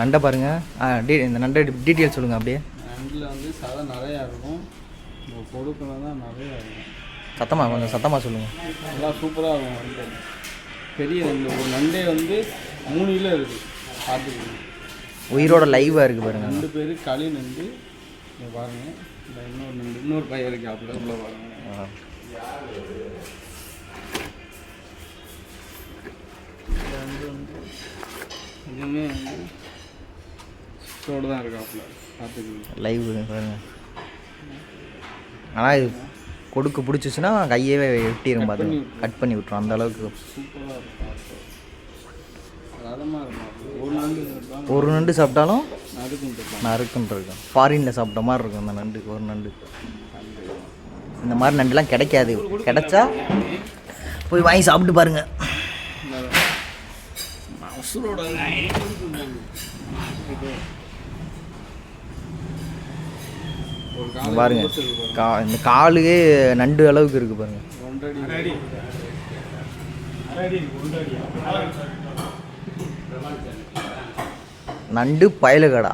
நண்டை பாருங்க. ஆ டீ இந்த நண்டை டீட்டெயில் சொல்லுங்கள் அப்படியே. நண்டில் வந்து சதை நிறையா இருக்கும். கொடுக்கணும் தான் நிறையா இருக்கும். சத்தமாக கொஞ்சம் சத்தமாக சொல்லுங்கள் நல்லா சூப்பராக இருக்கும் நண்டு. பெரிய நண்டு. ஒரு நண்டே வந்து மூணு கிலோ இருக்குது பார்த்துக்கணும் உயிரோட லைவாக இருக்குது பாருங்க. ரெண்டு பேர் களி நண்டு. இங்க பாருங்க. இந்த இன்னொரு நண்டு இன்னொரு பையன் இருக்கு அப்படியே உள்ள பாருங்க. வந்து இதுவுமே வந்து சுத்தோடு தான் இருக்காப்புல. லைவ் பாருங்க ஆனால் இது கொடுக்கு பிடிச்சிச்சுன்னா கையவே வெட்டிடும் பார்த்துங்க கட் பண்ணி விட்ரும் அந்த அளவுக்கு. சூப்பராக இருக்கும் பார்த்து. ரதமாக இருக்கும் ஒரு நண்டு சாப்பிட்டாலும் நறுக்குன்னு இருக்கும். ஃபாரினில் சாப்பிட்ட மாதிரி இருக்கும் அந்த நண்டு ஒரு நண்டு. இந்த மாதிரி நண்டுலாம் கிடைக்காது. கிடைச்சா போய் வாங்கி சாப்பிட்டு பாருங்க. மசூரோட ஒரு இங்க காலை பாருங்க. கா இந்த காலுக்கே நண்டு அளவுக்கு இருக்கு பாருங்க. நண்டு பயலுகடா.